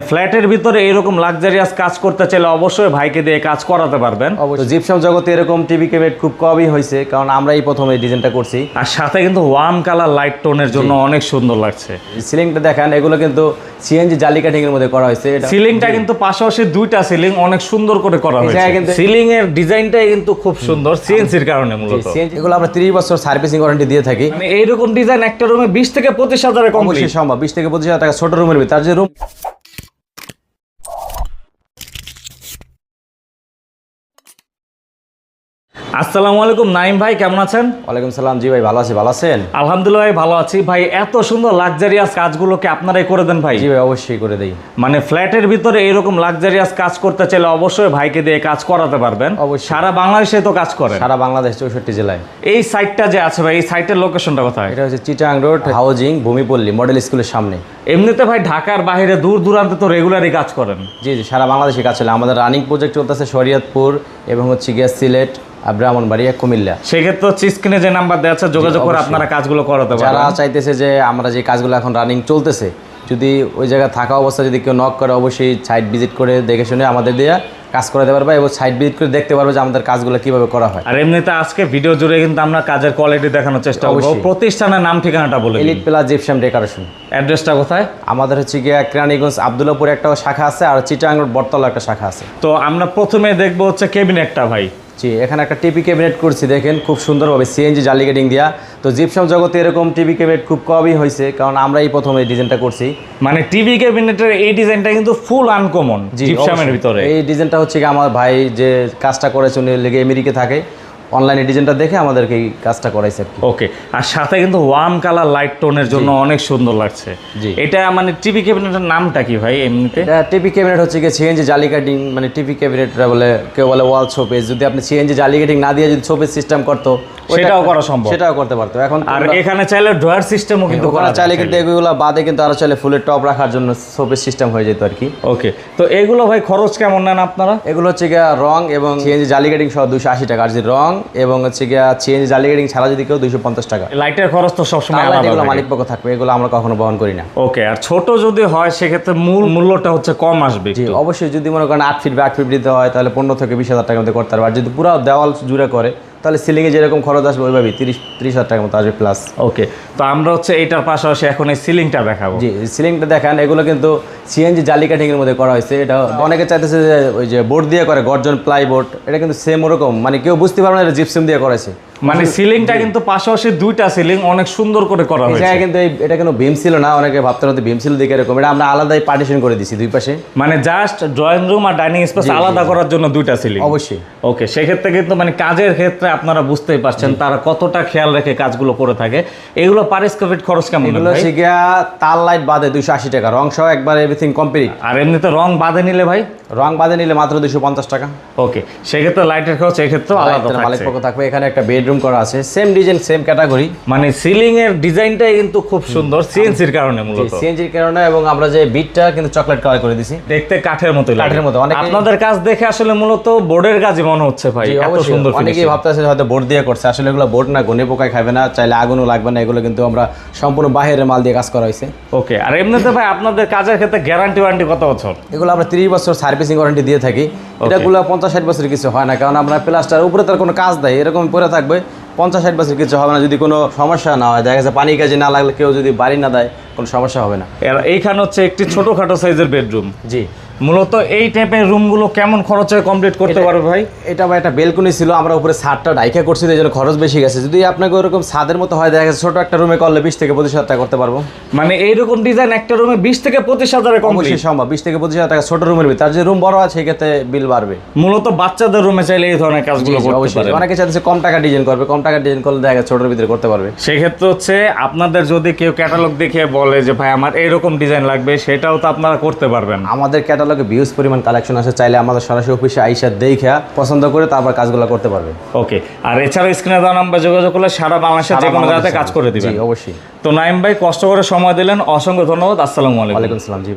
ফ্ল্যাটের ভিতরে এরকম লাক্সারিয়াস কাজ করতে চাইলে অবশ্যই ভাইকে দিয়ে কাজ করাতে পারবেন। অবশ্যই। জিপসাম জগতে এরকম টিভি ক্যাবিনেট খুব কমই হয়েছে কারণ আমরা এই প্রথম এই ডিজাইনটা করছি। আর সাথে কিন্তু ওয়ান কালার লাইট টোনের জন্য অনেক সুন্দর লাগছে। সিলিংটা দেখেন এগুলো কিন্তু সিএনজি জালি কাটিং এর মধ্যে করা হয়েছে। এটা সিলিংটা কিন্তু পাশাপাশি দুইটা সিলিং অনেক সুন্দর করে করা হয়েছে। কিন্তু- সিলিং এর ডিজাইনটাই কিন্তু খুব সুন্দর সিএনসির কারণে মূলত। এগুলো আমরা 30 বছর সার্ভিসিং ওয়ারেন্টি দিয়ে থাকি। মানে এইরকম ডিজাইন একটা রুমে বিশ থেকে পঁচিশ হাজারে কম সম্ভব 20 থেকে 25 হাজার টাকা ছোট রুমের ভিতরে। যে রুম আসসালামু আলাইকুম নাইম ভাই কেমন আছেন? ওয়ালাইকুম সালাম জি ভাই ভালো আছি ভালো আছেন? আলহামদুলিল্লাহ ভাই ভালো আছি। ভাই এত সুন্দর লাক্সারিয়াস কাজগুলোকে আপনারাই করে দেন ভাই। জি ভাই অবশ্যই করে দেই। মানে ফ্ল্যাটের ভিতরে এরকম লাক্সারিয়াস কাজ করতে চাইলে অবশ্যই ভাইকে দিয়ে কাজ করাতে পারবেন। অবশ্যই। সারা বাংলাদেশে তো কাজ করেন। সারা বাংলাদেশ চৌষট্টি জেলায়। এই সাইটটা যে আছে ভাই এই সাইটের লোকেশনটা কোথায়? এটা হচ্ছে Chittagong road housing Bhumipalli model স্কুলের সামনে। এমনিতে ভাই ঢাকার বাইরে দূর দূরান্তে তো রেগুলারই কাজ করেন। জি জি সারা বাংলাদেশে কাজ চলে। আমাদের রানিং প্রজেক্ট চলতেছে শরীয়তপুর এবং হচ্ছে গিয়া সিলেট। আর ব্রাহ্মণবাড়িয়া কুমিল্লা। সেক্ষেত্রে হচ্ছে স্ক্রিনে যে নাম্বার দেওয়া আছে যোগাযোগ করে আপনারা কাজগুলো করাতে যারা চাইতেছে যে আমরা যে কাজগুলো এখন রানিং চলতেছে যদি ওই জায়গায় থাকা অবস্থা যদি কেউ নক করে অবশ্যই সাইট ভিজিট করে দেখে শুনে আমাদের দিয়ে কাজ করাতে পারবে এবং সাইট ভিজিট করে দেখতে পারবে যে আমাদের কাজগুলো কীভাবে করা হয়। আর এমনিতে আজকে ভিডিও জুড়ে কিন্তু আমরা কাজের কোয়ালিটি দেখানোর চেষ্টা করব। প্রতিষ্ঠানের নাম ঠিকানাটা বলে এলিট প্লাস জিপসাম ডেকোরেশন অ্যাড্রেসটা কোথায়? আমাদের হচ্ছে গিয়া কেরানীগঞ্জ আবদুল্লাপুর একটা শাখা আছে আর চিটাং রোড বটতলা একটা শাখা আছে। তো আমরা প্রথমে দেখব হচ্ছে কেবিনেটটা ভাই। জি এখানে একটা টিভি ক্যাবিনেট করছি দেখেন খুব সুন্দরভাবে সিএনজি জালি কাটিং দিয়া। তো জিপসাম জগতে এরকম টিভি ক্যাবিনেট খুব কমই হয়েছে কারণ আমরা এই প্রথম এই ডিজাইনটা করছি। মানে টিভি ক্যাবিনেটের এই ডিজাইনটা কিন্তু ফুল আনকমন জিপসামের ভিতরে। এই ডিজাইনটা হচ্ছে কি আমার ভাই যে কাজটা করেছে উনি লেগে আমেরিকা থাকে। অনলাইনে ডিজাইনটা দেখে আমাদেরকে এই কাজটা করাইছে আর কি। ওকে আর সাথে কিন্তু ওয়ার্ম কালার লাইট টোনের জন্য অনেক সুন্দর লাগছে। জি। এটা মানে টিভি ক্যাবিনেটের নামটা কি ভাই এমনিতে? এটা টিভি ক্যাবিনেট হচ্ছে কি সিএনজি জালি কাটিং মানে টিভি ক্যাবিনেটটা বলে কেউ বলে ওয়াল শোপেস যদি আপনি সিএনজি জালি কাটিং না দিয়ে যদি শোপেস সিস্টেম করতো সেটাও করা সম্ভব। সেটাও করতে পারতো। এখন আর এখানে চাইলে ড্রয়ার সিস্টেমও কিন্তু করা চাইলে কিন্তু এগুলো বাদে কিন্তু আরও চাইলে ফুলের টপ রাখার জন্য শোপেজ সিস্টেম হয়ে যেত আর কি। ওকে তো এগুলো ভাই খরচ কেমন নেন আপনারা? এগুলো হচ্ছে গিয়া রং এবং সিএনজি জালি কাটিং সহ দুশো আশি টাকা। আর যে রং এবং হচ্ছে গিয়া সিএনজি জালি কাটিং ছাড়া যদি কেউ দুইশো পঞ্চাশ টাকা। লাইটের খরচ তো সবসময় এগুলো মালিক পক্ষ থাকবে এগুলো আমরা কখনো বহন করি না। ওকে আর ছোট যদি হয় সেক্ষেত্রে মূল মূল্যটা হচ্ছে কম আসবে অবশ্যই যদি মনে করেন আট ফিট বা আট ফিট দিতে হয় তাহলে পনেরো থেকে বিশ হাজার টাকার মধ্যে করতে পারবে। আর যদি পুরো দেওয়াল জুড়ে করে তাহলে সিলিংয়ে যেরকম খরচ আসবে ওইভাবেই তিরিশ তিরিশ হাজার টাকার মতো আসবে প্লাস ওকে তো আমরা হচ্ছে এইটার পাশাপাশি এখন এই সিলিংটা দেখাবো। জি সিলিংটা দেখান এগুলো কিন্তু সিএনজি জালি কাটিং মধ্যে করা হয়েছে। এটা অনেকে চাইতেছে যে ওই যে বোর্ড দিয়ে করে গর্জন প্লাই বোর্ড এটা কিন্তু সেম ওরকম মানে কেউ বুঝতে পারবে না এটা জিপসিম দিয়ে করেছে মানে সিলিংটা কিন্তু পাশাপাশি দুইটা সিলিং অনেক সুন্দর করে করা হয়েছে জায়গায় কিন্তু এটা কোনো ভীম ছিল না অনেকে ভাবতে হতো ভীম ছিল দেখে এরকম। এটা আমরা আলাদাই পার্টিশন করে দিছি দুই পাশে। মানে জাস্ট ড্রয়িং রুম আর ডাইনিং স্পেস আলাদা করার জন্য দুইটা সিলিং অবশ্যই। ওকে সেক্ষেত্রে কিন্তু মানে কাজের ক্ষেত্রে আপনারা বুঝতেই পারছেন তারা কতটা খেয়াল রেখে কাজগুলো করে থাকে। এগুলো পার স্কোয়ার ফিট খরচ কেমন এগুলো ভাই? তার লাইট বাদে দুইশো আশি টাকা। রং সহ একবার এভরিথিং কমপ্লিট আর এমনিতে রং বাদে নিলে ভাই? রং বাদে নিলে মাত্র দুইশো পঞ্চাশ টাকা। ওকে সেক্ষেত্রে লাইটের খরচ এক্ষেত্রেও আলাদা মালিক পক্ষ থাকবে। এখানে একটা বেডরুম করা আছে। সেম ডিজাইন সেম ক্যাটাগরি মানে সিলিং এর ডিজাইনটাই কিন্তু খুব সুন্দর সিএনসির কারণে মূলত। সিএনজির কারণে এবং আমরা যে বিটটা কিন্তু চকলেট কালার করে দিছি। দেখতে কাঠের মতো কাঠের মতো, অনেকেই- আপনাদের কাজ দেখে আসলে মূলত বোর্ডের কাজই মনে হচ্ছে ভাই এত। সুন্দর অনেকেই। ভাবতেছে হয়তো বোর্ড দিয়ে করছে। আসলে এগুলো বোর্ড না গনে পোকায় খাবে না চাইলে আগুনও লাগবে না এগুলো কিন্তু আমরা সম্পূর্ণ বাইরের মাল দিয়ে কাজ করা হয়েছে। ওকে আর এমনিতে ভাই আপনাদের কাজের ক্ষেত্রে গ্যারান্টি ওয়ারেন্টি কত বছর? এগুলো আমরা তিরিশ বছর সার্ভিসিং ওয়ারেন্টি দিয়ে থাকি। এটাগুলো পঞ্চাশ ষাট বছরের কিছু হয় না কারণ আমরা প্লাস্টার উপরে তার কোনো কাজ দেয় এরকম পরে থাকবে। পঞ্চাশ ষাট বছর কিছু হবে না যদি কোনো সমস্যা না হয় দেখা যাচ্ছে পানি কাজে না লাগলে কেউ যদি বাড়ি না দেয় কোনো সমস্যা হবে না। এইখানে হচ্ছে একটি ছোটোখাটো সাইজের বেডরুম জি। মূলত এই টাইপের রুমগুলো কেমন খরচে কমপ্লিট করতে পারবে ভাই? এটা বা একটা বেলকনি ছিল আমরা উপরে ছাদটা ডাইকা করছি এই জন্য খরচ বেশি গেছে। যদি আপনাকে ওরকম ছাদের মতো হয় দেখা যাচ্ছে ছোট একটা রুমে করলে বিশ থেকে পঁচিশ হাজার টাকা করতে পারব। মানে এইরকম ডিজাইন একটা রুমে বিশ থেকে পঁচিশ হাজারে অবশ্যই সম্ভব বিশ থেকে পঁচিশ হাজার টাকা ছোট রুমের ভিতরে। আর যে রুম বড় আছে সেক্ষেত্রে বিল বাড়বে। মূলত বাচ্চাদের রুমে চাইলে এই ধরনের কাজগুলো করতে অবশ্যই। পারে অনেকে চাইছে কম টাকা ডিজাইন করবে কম টাকা ডিজাইন করলে দেখা যাচ্ছে ছোটোর ভিতরে করতে পারবে। সেক্ষেত্রে হচ্ছে আপনাদের যদি কেউ ক্যাটালগ দেখে বলে যে ভাই আমার এইরকম ডিজাইন লাগবে সেটাও তো আপনারা করতে পারবেন। আমাদের ক্যাটালগে বিউজ পরিমাণ কালেকশন আছে চাইলে আমাদের সরাসরি অফিসে আইসা দেখা পছন্দ করে তারপর কাজগুলো করতে পারবে। ওকে আর এছাড়া স্ক্রিনে দেওয়া নাম্বার যোগাযোগ করলে সারা বাংলাদেশে যে কোনো জায়গাতে কাজ করে দিবেন। জি অবশ্যই। তো নাইম ভাই কষ্ট করে সময় দিলেন অসংখ্য ধন্যবাদ আসসালামু আলাইকুম। ওয়ালাইকুম আসসালাম জি